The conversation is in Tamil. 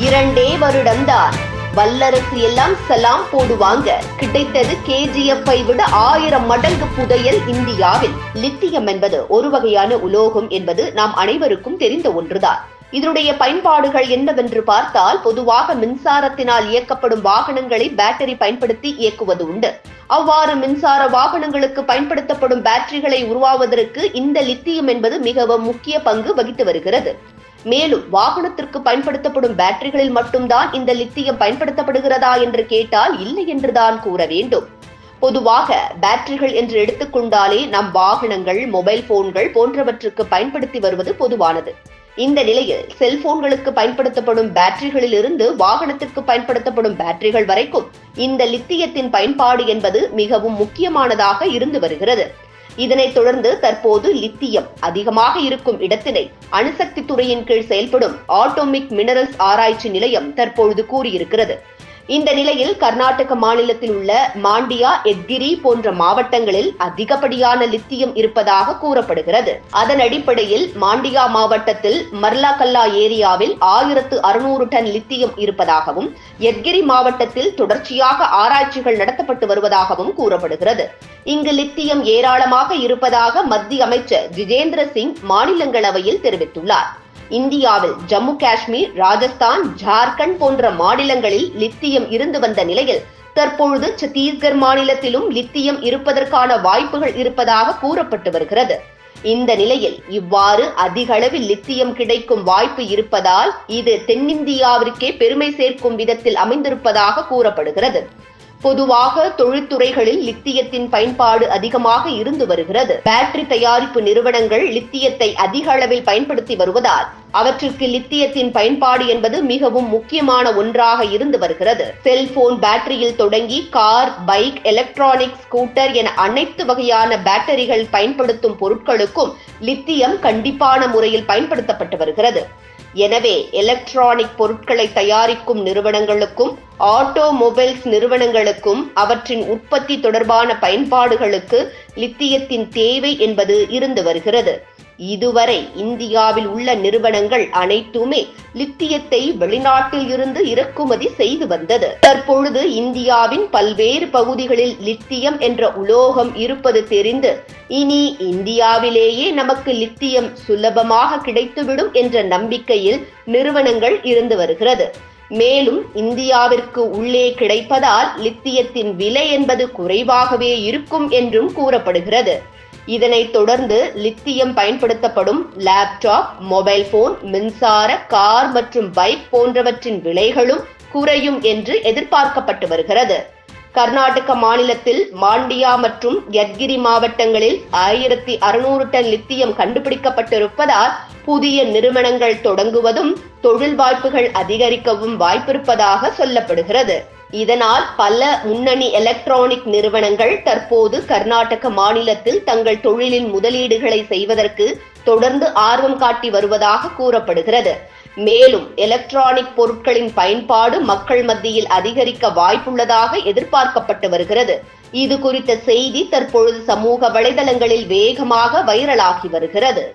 இரண்டே வருடம்தான். வல்லரசு எல்லாம் சலாம் போடுவாங்க. கிடைத்தது கேஜிஎஃப்பை விட ஆயிரம் மடங்கு புதையல் இந்தியாவில். லித்தியம் என்பது ஒரு வகையான உலோகம் என்பது நாம் அனைவருக்கும் தெரிந்த ஒன்றுதான். இதனுடைய பயன்பாடுகள் என்னவென்று பார்த்தால் பொதுவாக மின்சாரத்தினால் இயக்கப்படும் வாகனங்களை பேட்டரி பயன்படுத்தி இயக்குவது உண்டு. அவ்வாறு மின்சார வாகனங்களுக்கு பயன்படுத்தப்படும் பேட்டரிகளை உருவாவதற்கு இந்த லித்தியம் என்பது மிகவும் முக்கிய பங்கு வகித்து வருகிறது. மேலும் வாகனத்திற்கு பயன்படுத்தப்படும் பேட்டரிகளில் மட்டும்தான் இந்த லித்தியம் பயன்படுத்தப்படுகிறதா என்று கேட்டால் இல்லை என்றுதான் கூற வேண்டும். பொதுவாக பேட்டரிகள் என்று எடுத்துக்கொண்டாலே நம் வாகனங்கள் மொபைல் போன்கள் போன்றவற்றுக்கு பயன்படுத்தி வருவது பொதுவானது. இந்த நிலையில் செல்போன்களுக்கு பயன்படுத்தப்படும் பேட்டரிகளில் இருந்து வாகனத்திற்கு பயன்படுத்தப்படும் பேட்டரிகள் வரைக்கும் இந்த லித்தியத்தின் பயன்பாடு என்பது மிகவும் முக்கியமானதாக இருந்து வருகிறது. இதனைத் தொடர்ந்து தற்போது லித்தியம் அதிகமாக இருக்கும் இடத்தினை அணுசக்தி துறையின் கீழ் செயல்படும் ஆட்டோமிக் மினரல்ஸ் ஆராய்ச்சி நிலையம் தற்பொழுது கூறியிருக்கிறது. இந்த நிலையில் கர்நாடக மாநிலத்தில் உள்ள மாண்டியா எத்கிரி போன்ற மாவட்டங்களில் அதிகப்படியான லித்தியம் இருப்பதாக கூறப்படுகிறது. அதன் அடிப்படையில் மாண்டியா மாவட்டத்தில் மர்லாகல்லா ஏரியாவில் ஆயிரத்து அறுநூறு டன் லித்தியம் இருப்பதாகவும் எத்கிரி மாவட்டத்தில் தொடர்ச்சியாக ஆராய்ச்சிகள் நடத்தப்பட்டு வருவதாகவும் கூறப்படுகிறது. இங்கு லித்தியம் ஏராளமாக இருப்பதாக மத்திய அமைச்சர் ஜிதேந்திர சிங் மாநிலங்களவையில் தெரிவித்துள்ளார். இந்தியாவில் ஜம்மு காஷ்மீர் ராஜஸ்தான் ஜார்க்கண்ட் போன்ற மாநிலங்களில் லித்தியம் இருந்து வந்த நிலையில் தற்பொழுது சத்தீஸ்கர் மாநிலத்திலும் லித்தியம் இருப்பதற்கான வாய்ப்புகள் இருப்பதாக கூறப்பட்டு வருகிறது. இந்த நிலையில் இவ்வாறு அதிக அளவில் லித்தியம் கிடைக்கும் வாய்ப்பு இருப்பதால் இது தென்னிந்தியாவிற்கே பெருமை சேர்க்கும் விதத்தில் அமைந்திருப்பதாக கூறப்படுகிறது. பொதுவாக தொழில்துறைகளில் லித்தியத்தின் பயன்பாடு அதிகமாக இருந்து வருகிறது. பேட்டரி தயாரிப்பு நிறுவனங்கள் லித்தியத்தை அதிக அளவில் பயன்படுத்தி வருவதால் அவற்றிற்கு லித்தியத்தின் பயன்பாடு என்பது மிகவும் முக்கியமான ஒன்றாக இருந்து வருகிறது. செல்போன் பேட்டரியில் தொடங்கி கார் பைக் எலக்ட்ரானிக் ஸ்கூட்டர் என அனைத்து வகையான பேட்டரிகள் பயன்படுத்தும் பொருட்களுக்கும் லித்தியம் கண்டிப்பான முறையில் பயன்படுத்தப்பட்டு வருகிறது. எனவே எலக்ட்ரானிக் பொருட்களை தயாரிக்கும் நிறுவனங்களுக்கும் ஆட்டோமொபைல்ஸ் நிறுவனங்களுக்கும் அவற்றின் உற்பத்தி தொடர்பான பயன்பாடுகளுக்கு லித்தியத்தின் தேவை என்பது இருந்து வருகிறது. இதுவரை இந்தியாவில் உள்ள நிறுவனங்கள் அனைத்துமே லித்தியத்தை வெளிநாட்டில் இருந்து இறக்குமதி செய்து வந்தது. தற்பொழுது இந்தியாவின் பல்வேறு பகுதிகளில் லித்தியம் என்ற உலோகம் இருப்பது தெரிந்து இனி இந்தியாவிலேயே நமக்கு லித்தியம் சுலபமாக கிடைத்துவிடும் என்ற நம்பிக்கையில் நிறுவனங்கள் இருந்து வருகிறது. மேலும் இந்தியாவிற்கு உள்ளே கிடைப்பதால் லித்தியத்தின் விலை என்பது குறைவாகவே இருக்கும் என்றும் கூறப்படுகிறது. இதனைத் தொடர்ந்து லித்தியம் பயன்படுத்தப்படும் லேப்டாப் மொபைல் போன் மின்சார கார் மற்றும் பைக் போன்றவற்றின் விலைகளும் குறையும் என்று எதிர்பார்க்கப்பட்டு வருகிறது. கர்நாடக மாநிலத்தில் மாண்டியா மற்றும் யத்கிரி மாவட்டங்களில் ஆயிரத்தி அறுநூறு டன் லித்தியம் கண்டுபிடிக்கப்பட்டிருப்பதால் புதிய நிறுவனங்கள் தொடங்குவதும் தொழில் வாய்ப்புகள் அதிகரிக்கவும் வாய்ப்பிருப்பதாக சொல்லப்படுகிறது. இதனால் பல முன்னணி எலக்ட்ரானிக் நிறுவனங்கள் தற்போது கர்நாடக மாநிலத்தில் தங்கள் தொழிலின் முதலீடுகளை செய்வதற்கு தொடர்ந்து ஆர்வம் காட்டி வருவதாக கூறப்படுகிறது. மேலும் எலக்ட்ரானிக் பொருட்களின் பயன்பாடு மக்கள் மத்தியில் அதிகரிக்க வாய்ப்புள்ளதாக எதிர்பார்க்கப்பட்டு வருகிறது. இது குறித்த செய்தி தற்பொழுது சமூக வலைதளங்களில் வேகமாக வைரலாகி வருகிறது.